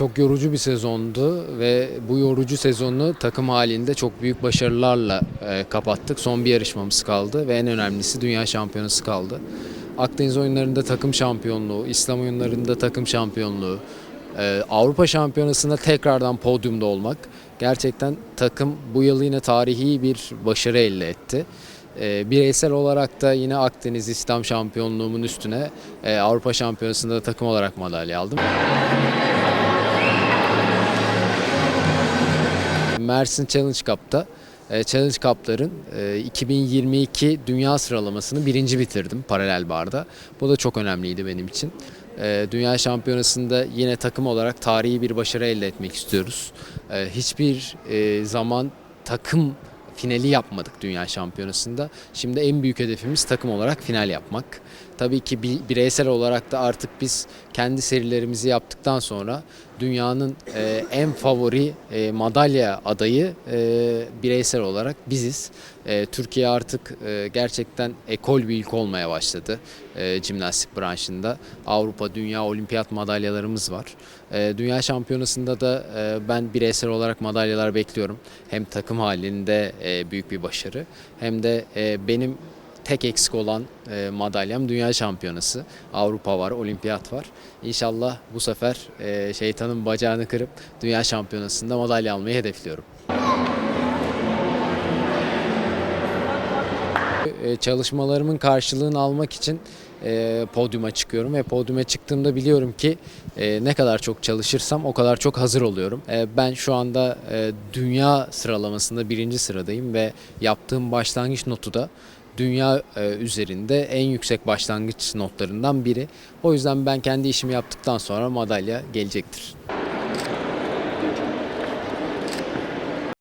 Çok yorucu bir sezondu ve bu yorucu sezonu takım halinde çok büyük başarılarla e, kapattık. Son bir yarışmamız kaldı ve en önemlisi dünya şampiyonası kaldı. Akdeniz oyunlarında takım şampiyonluğu, İslam oyunlarında takım şampiyonluğu, e, Avrupa şampiyonasında tekrardan podyumda olmak gerçekten takım bu yıl yine tarihi bir başarı elde etti. E, bireysel olarak da yine Akdeniz İslam şampiyonluğumun üstüne e, Avrupa şampiyonasında da takım olarak madalya aldım. Mersin Challenge Cup'ta e, Challenge Cup'ların e, 2022 dünya sıralamasını birinci bitirdim paralel barda. Bu da çok önemliydi benim için. E, Dünya şampiyonasında yine takım olarak tarihi bir başarı elde etmek istiyoruz. E, Hiçbir e, zaman takım finali yapmadık dünya şampiyonasında. Şimdi en büyük hedefimiz takım olarak final yapmak. Tabii ki bi- bireysel olarak da artık biz kendi serilerimizi yaptıktan sonra dünyanın e, en favori e, madalya adayı e, bireysel olarak biziz. E, Türkiye artık e, gerçekten ekol bir ülke olmaya başladı e, jimnastik branşında. Avrupa, Dünya, Olimpiyat madalyalarımız var. E, Dünya Şampiyonası'nda da e, ben bireysel olarak madalyalar bekliyorum. Hem takım halinde e, büyük bir başarı hem de e, benim tek eksik olan e, madalyam Dünya Şampiyonası. Avrupa var, Olimpiyat var. İnşallah bu sefer e, şeytanın bacağını kırıp Dünya Şampiyonası'nda madalya almayı hedefliyorum. E, çalışmalarımın karşılığını almak için e, podyuma çıkıyorum ve podyuma çıktığımda biliyorum ki e, ne kadar çok çalışırsam o kadar çok hazır oluyorum. E, ben şu anda e, dünya sıralamasında birinci sıradayım ve yaptığım başlangıç notu da dünya e, üzerinde en yüksek başlangıç notlarından biri. O yüzden ben kendi işimi yaptıktan sonra madalya gelecektir.